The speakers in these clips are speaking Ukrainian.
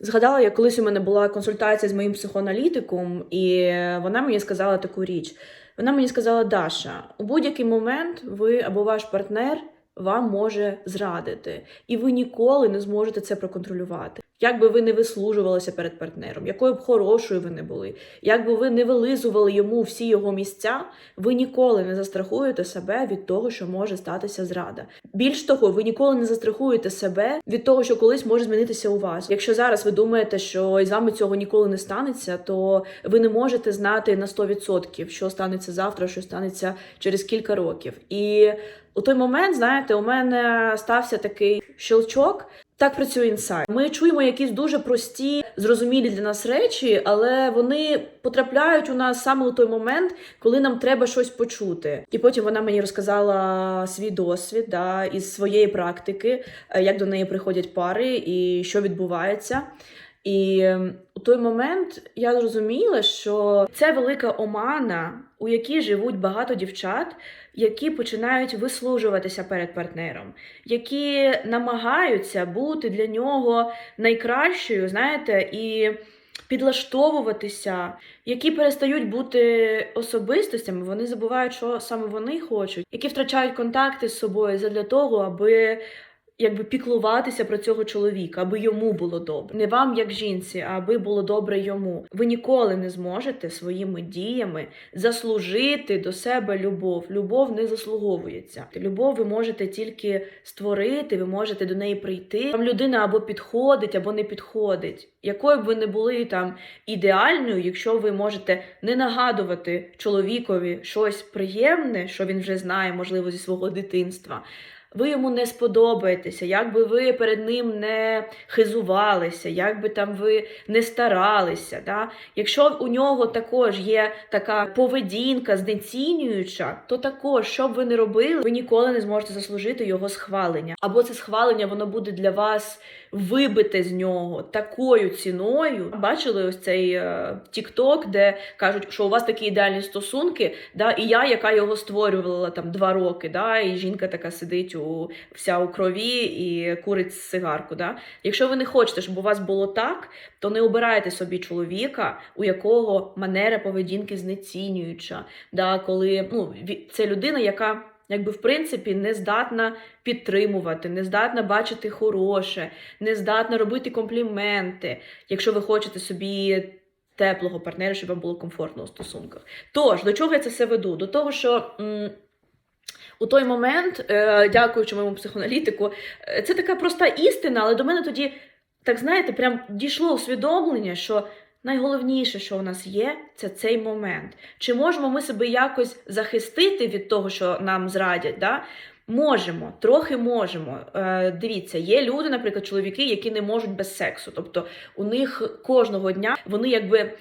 Згадала, як колись у мене була консультація з моїм психоаналітиком, і вона мені сказала таку річ. Вона мені сказала: Даша, у будь-який момент ви або ваш партнер вам може зрадити, і ви ніколи не зможете це проконтролювати. Як би ви не вислужувалися перед партнером, якою б хорошою ви не були, як би ви не вилизували йому всі його місця, ви ніколи не застрахуєте себе від того, що може статися зрада. Більш того, ви ніколи не застрахуєте себе від того, що колись може змінитися у вас. Якщо зараз ви думаєте, що з вами цього ніколи не станеться, то ви не можете знати на 100%, що станеться завтра, що станеться через кілька років. І у той момент, знаєте, у мене стався такий щелчок. Так працює інсайт. Ми чуємо якісь дуже прості, зрозумілі для нас речі, але вони потрапляють у нас саме у той момент, коли нам треба щось почути. І потім вона мені розказала свій досвід да, із своєї практики, е, як до неї приходять пари і що відбувається. І ем, у той момент я зрозуміла, що це велика омана, у якій живуть багато дівчат, які починають вислужуватися перед партнером, які намагаються бути для нього найкращою, знаєте, і підлаштовуватися, які перестають бути особистостями, вони забувають, що саме вони хочуть, які втрачають контакти з собою задля того, аби якби піклуватися про цього чоловіка, аби йому було добре. Не вам як жінці, а аби було добре йому. Ви ніколи не зможете своїми діями заслужити до себе любов. Любов не заслуговується. Любов ви можете тільки створити, ви можете до неї прийти. Там людина або підходить, або не підходить. Якою б ви не були там ідеальною, якщо ви можете не нагадувати чоловікові щось приємне, що він вже знає, можливо, зі свого дитинства ви йому не сподобаєтеся, як би ви перед ним не хизувалися, як би там ви не старалися. Да? Якщо у нього також є така поведінка знецінююча, то також, що б ви не робили, ви ніколи не зможете заслужити його схвалення. Або це схвалення воно буде для вас вибите з нього такою ціною. Бачили ось цей е, TikTok, де кажуть, що у вас такі ідеальні стосунки, да, і я, яка його створювала там два роки, да, і жінка така сидить у вся у крові і курить сигарку. Да. Якщо ви не хочете, щоб у вас було так, то не обирайте собі чоловіка, у якого манера поведінки знецінююча. Да, коли ну, це людина, яка якби в принципі не здатна підтримувати, не здатна бачити хороше, не здатна робити компліменти, якщо ви хочете собі. Теплого партнера, щоб вам було комфортно у стосунках. Тож, до чого я це все веду? До того, що м, у той момент, е, дякуючи моєму психоаналітику, е, це така проста істина, але до мене тоді, так знаєте, прям дійшло усвідомлення, що найголовніше, що у нас є, це цей момент. Чи можемо ми себе якось захистити від того, що нам зрадять? Да? Можемо, трохи можемо. Е, дивіться, є люди, наприклад, чоловіки, які не можуть без сексу. Тобто у них кожного дня вони якби.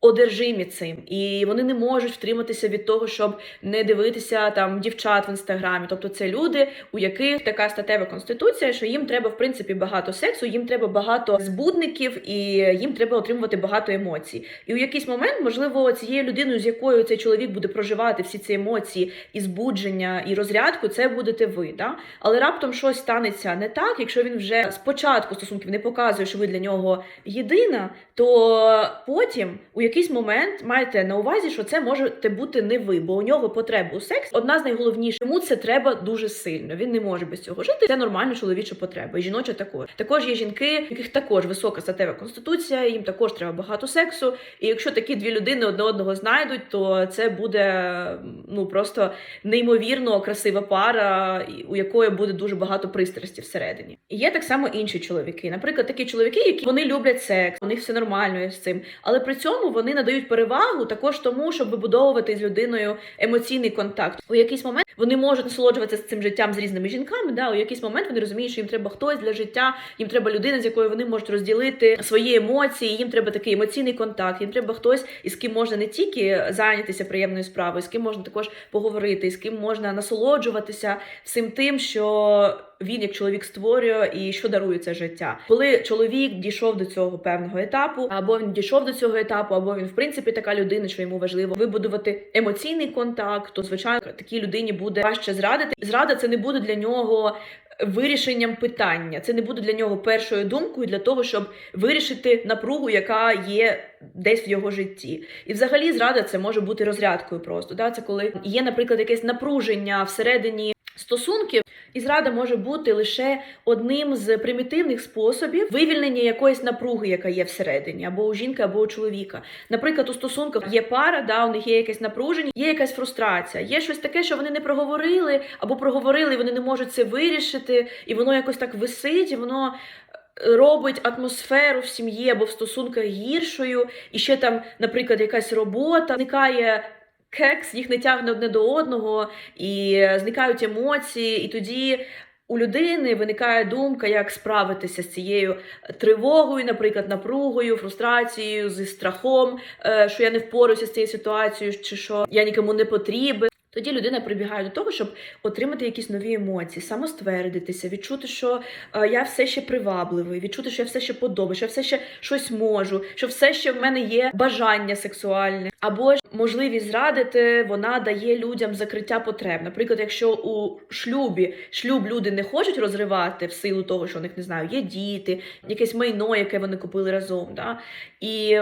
Одержимі цим, і вони не можуть втриматися від того, щоб не дивитися там дівчат в інстаграмі. Тобто, це люди, у яких така статева конституція, що їм треба в принципі багато сексу, їм треба багато збудників, і їм треба отримувати багато емоцій. І у якийсь момент, можливо, цією людиною, з якою цей чоловік буде проживати всі ці емоції, і збудження, і розрядку, це будете ви. Да? Але раптом щось станеться не так, якщо він вже спочатку стосунків не показує, що ви для нього єдина, то потім у якийсь момент маєте на увазі, що це можете бути не ви, бо у нього потреба у сексі одна з найголовніших. Йому це треба дуже сильно. Він не може без цього жити. Це нормальна чоловіча потреба, і жіноча також. Також є жінки, яких також висока статева конституція, їм також треба багато сексу. І якщо такі дві людини одне одного знайдуть, то це буде ну просто неймовірно красива пара, у якої буде дуже багато пристрасті всередині. І є так само інші чоловіки. Наприклад, такі чоловіки, які вони люблять секс, у них все нормально з цим, але при цьому вони надають перевагу також тому, щоб вибудовувати з людиною емоційний контакт. У якийсь момент вони можуть насолоджуватися з цим життям з різними жінками. Да, у якийсь момент вони розуміють, що їм треба хтось для життя, їм треба людина, з якою вони можуть розділити свої емоції. Їм треба такий емоційний контакт. Їм треба хтось, із ким можна не тільки зайнятися приємною справою, з ким можна також поговорити, з ким можна насолоджуватися всім тим, що він як чоловік створює і що дарує це життя. Коли чоловік дійшов до цього певного етапу, або він дійшов до цього етапу, або він в принципі така людина, що йому важливо вибудувати емоційний контакт, то звичайно такій людині буде важче зрадити. Зрада це не буде для нього вирішенням питання. Це не буде для нього першою думкою для того, щоб вирішити напругу, яка є десь в його житті. І взагалі зрада це може бути розрядкою просто. Да? Це коли є, наприклад, якесь напруження всередині стосунків, і зрада може бути лише одним з примітивних способів вивільнення якоїсь напруги, яка є всередині, або у жінки, або у чоловіка. Наприклад, у стосунках є пара, да, у них є якесь напруження, є якась фрустрація, є щось таке, що вони не проговорили, або проговорили, і вони не можуть це вирішити, і воно якось так висить, і воно. е, Робить атмосферу в сім'ї або в стосунках гіршою, і ще там, наприклад, якась робота, зникає кекс, їх не тягне одне до одного, і зникають емоції, і тоді у людини виникає думка, як справитися з цією тривогою, наприклад, напругою, фрустрацією, зі страхом, е, що я не впоруюся з цією ситуацією, чи що я нікому не потрібен. Тоді людина прибігає до того, щоб отримати якісь нові емоції, самоствердитися, відчути, що е, я все ще привабливий, відчути, що я все ще подобаю, що я все ще щось можу, що все ще в мене є бажання сексуальне, або ж можливість зрадити, вона дає людям закриття потреб. Наприклад, якщо у шлюбі шлюб люди не хочуть розривати в силу того, що у них не знаю, є діти, якесь майно, яке вони купили разом. Да? І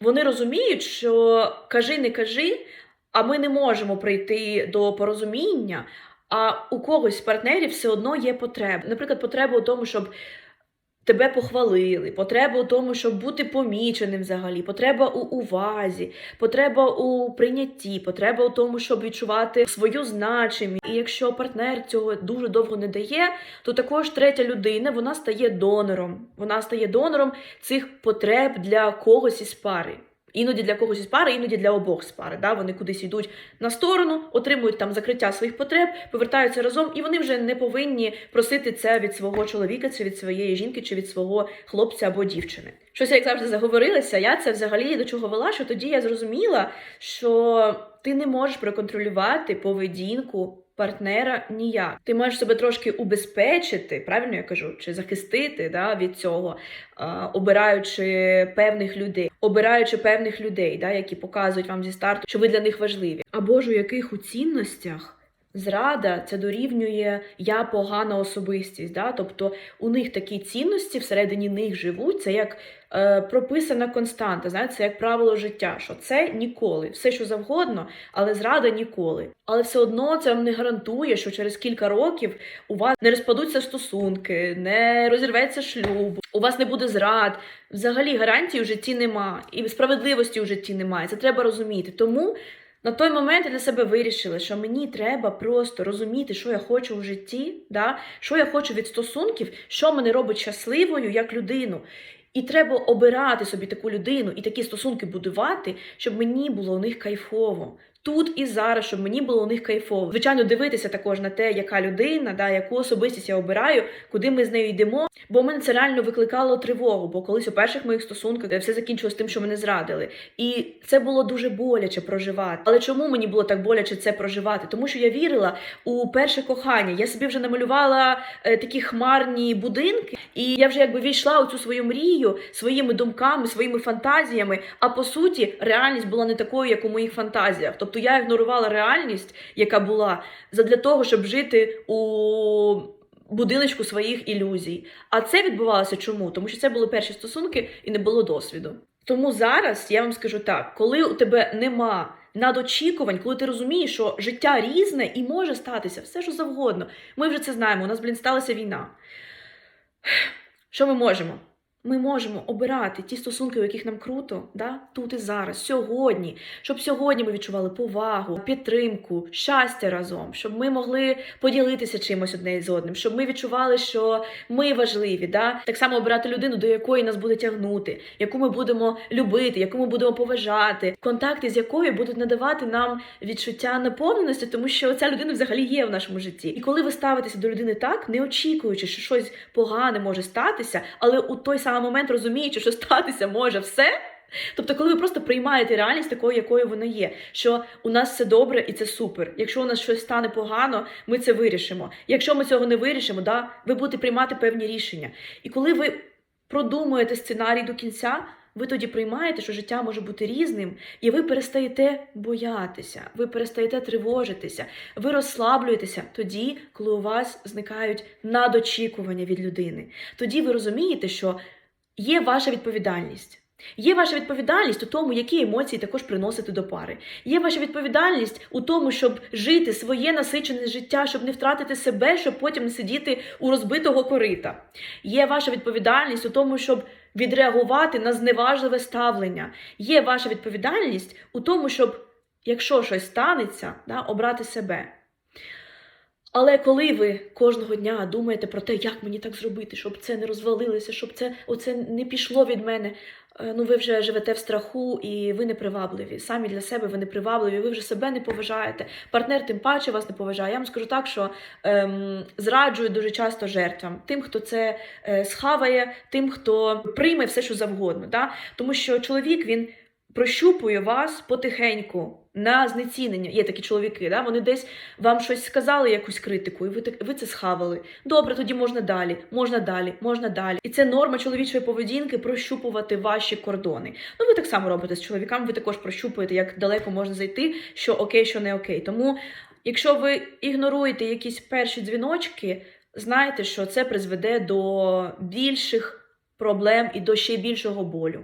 вони розуміють, що кажи, не кажи, а ми не можемо прийти до порозуміння. А у когось з партнерів все одно є потреба. Наприклад, потреба у тому, щоб тебе похвалили, потреба у тому, щоб бути поміченим взагалі, потреба у увазі, потреба у прийнятті, потреба у тому, щоб відчувати свою значимість. І якщо партнер цього дуже довго не дає, то також третя людина вона стає донором. Вона стає донором цих потреб для когось із пари. Іноді для когось із пари, іноді для обох з пари. Да? Вони кудись йдуть на сторону, отримують там закриття своїх потреб, повертаються разом, і вони вже не повинні просити це від свого чоловіка, чи від своєї жінки, чи від свого хлопця або дівчини. Щось як завжди заговорилася. Я це взагалі до чого вела, що тоді я зрозуміла, що ти не можеш проконтролювати поведінку. Партнера ніяк. Ти можеш себе трошки убезпечити, правильно я кажу, чи захистити да, від цього, а, обираючи певних людей, обираючи певних людей, да, які показують вам зі старту, що ви для них важливі. Або ж у яких у цінностях зрада це дорівнює я погана особистість. Да? Тобто у них такі цінності всередині них живуть, це як е, прописана константа, знаєте, це як правило життя, що це ніколи, все що завгодно, але зрада ніколи. Але все одно це вам не гарантує, що через кілька років у вас не розпадуться стосунки, не розірветься шлюб, у вас не буде зрад. Взагалі гарантій у житті нема, і справедливості у житті немає. Це треба розуміти. Тому на той момент я для себе вирішила, що мені треба просто розуміти, що я хочу в житті, да? що я хочу від стосунків, що мене робить щасливою як людину. І треба обирати собі таку людину і такі стосунки будувати, щоб мені було у них кайфово. Тут і зараз, щоб мені було у них кайфово. Звичайно, дивитися також на те, яка людина, да, яку особистість я обираю, куди ми з нею йдемо. Бо мене це реально викликало тривогу, бо колись у перших моїх стосунках все закінчилось тим, що мене зрадили. І це було дуже боляче проживати. Але чому мені було так боляче це проживати? Тому що я вірила у перше кохання. Я собі вже намалювала е, такі хмарні будинки, і я вже якби війшла у цю свою мрію своїми думками, своїми фантазіями. А по суті, реальність була не такою, як у моїх фантазіях. Тобто я ігнорувала реальність, яка була, задля того, щоб жити у будиночку своїх ілюзій. А це відбувалося чому? Тому що це були перші стосунки і не було досвіду. Тому зараз я вам скажу так: коли у тебе нема надочікувань, коли ти розумієш, що життя різне і може статися все, що завгодно. Ми вже це знаємо. У нас, блін, сталася війна. Що ми можемо? Ми можемо обирати ті стосунки, у яких нам круто, да? тут і зараз, сьогодні, щоб сьогодні ми відчували повагу, підтримку, щастя разом, щоб ми могли поділитися чимось одне з одним, щоб ми відчували, що ми важливі. Да? Так само обирати людину, до якої нас буде тягнути, яку ми будемо любити, яку ми будемо поважати, контакти з якою будуть надавати нам відчуття наповненості, тому що ця людина взагалі є в нашому житті. І коли ви ставитеся до людини так, не очікуючи, що щось погане може статися, але у той самий момент розуміючи, що статися може все. Тобто, коли ви просто приймаєте реальність такою, якою вона є, що у нас все добре і це супер. Якщо у нас щось стане погано, ми це вирішимо. Якщо ми цього не вирішимо, да, ви будете приймати певні рішення. І коли ви продумуєте сценарій до кінця, ви тоді приймаєте, що життя може бути різним, і ви перестаєте боятися, ви перестаєте тривожитися, ви розслаблюєтеся тоді, коли у вас зникають надочікування від людини. Тоді ви розумієте, що є ваша відповідальність. Є ваша відповідальність у тому, які емоції також приносити до пари. Є ваша відповідальність у тому, щоб жити своє насичене життя, щоб не втратити себе, щоб потім не сидіти у розбитого корита. Є ваша відповідальність у тому, щоб відреагувати на зневажливе ставлення. Є ваша відповідальність у тому, щоб, якщо щось станеться, да, обрати себе. Але коли ви кожного дня думаєте про те, як мені так зробити, щоб це не розвалилося, щоб це оце не пішло від мене, е, ну ви вже живете в страху і ви не привабливі. Самі для себе ви не привабливі, ви вже себе не поважаєте. Партнер тим паче вас не поважає. Я вам скажу так, що ем, зраджують дуже часто жертвам, тим, хто це е, схаває, тим, хто прийме все, що завгодно. Да? Тому що чоловік він прощупує вас потихеньку на знецінення. Є такі чоловіки, да? вони десь вам щось сказали, якусь критику, і ви так ви це схавали. Добре, тоді можна далі, можна далі, можна далі. І це норма чоловічої поведінки прощупувати ваші кордони. Ну, ви так само робите з чоловіками, ви також прощупуєте, як далеко можна зайти, що окей, що не окей. Тому, якщо ви ігноруєте якісь перші дзвіночки, знайте, що це призведе до більших проблем і до ще більшого болю.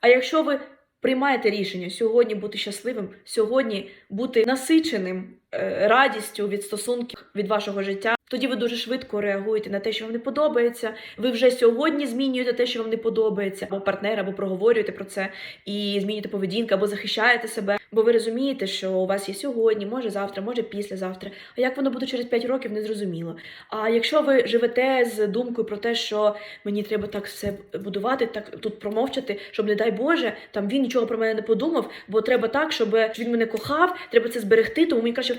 А якщо ви приймаєте рішення сьогодні бути щасливим, сьогодні бути насиченим радістю від стосунків від вашого життя, тоді ви дуже швидко реагуєте на те, що вам не подобається. Ви вже сьогодні змінюєте те, що вам не подобається, або партнер, або проговорюєте про це і змінюєте поведінку, або захищаєте себе. Бо ви розумієте, що у вас є сьогодні, може завтра, може післязавтра. А як воно буде через 5 років, не зрозуміло. А якщо ви живете з думкою про те, що мені треба так все будувати, так тут промовчати, щоб, не дай Боже, там він нічого про мене не подумав, бо треба так, щоб він мене кохав, треба це зберегти, тому мені краще.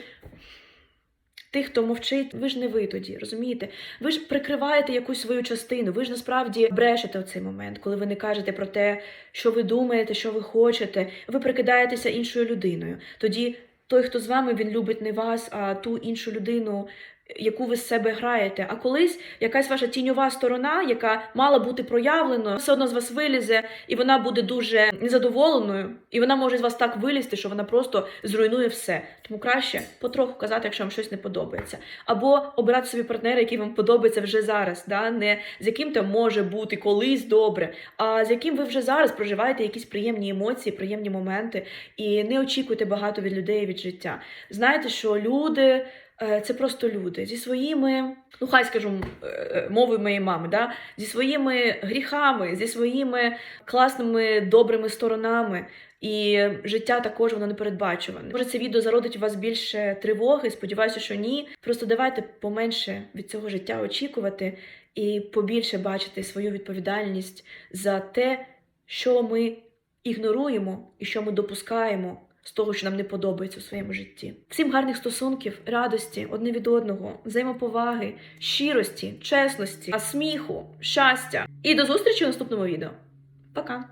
Тих, хто мовчить, ви ж не ви тоді, розумієте? Ви ж прикриваєте якусь свою частину, ви ж насправді брешете в цей момент, коли ви не кажете про те, що ви думаєте, що ви хочете. Ви прикидаєтеся іншою людиною. Тоді той, хто з вами, він любить не вас, а ту іншу людину, яку ви з себе граєте. А колись якась ваша тіньова сторона, яка мала бути проявленою, все одно з вас вилізе, і вона буде дуже незадоволеною, і вона може з вас так вилізти, що вона просто зруйнує все. Тому краще потроху казати, якщо вам щось не подобається. Або обирати собі партнера, який вам подобається вже зараз, да? не з яким там може бути колись добре, а з яким ви вже зараз проживаєте якісь приємні емоції, приємні моменти, і не очікуйте багато від людей від життя. Знайте, що люди. Е, Це просто люди зі своїми, ну хай скажу е, е, мовою моєї мами, да? зі своїми гріхами, зі своїми класними добрими сторонами. І життя також воно непередбачуване. Може, це відео зародить у вас більше тривоги. Сподіваюся, що ні. Просто давайте поменше від цього життя очікувати і побільше бачити свою відповідальність за те, що ми ігноруємо і що ми допускаємо з того, що нам не подобається у своєму житті. Всім гарних стосунків, радості одне від одного, взаємоповаги, щирості, чесності, сміху, щастя. І до зустрічі у наступному відео. Пока!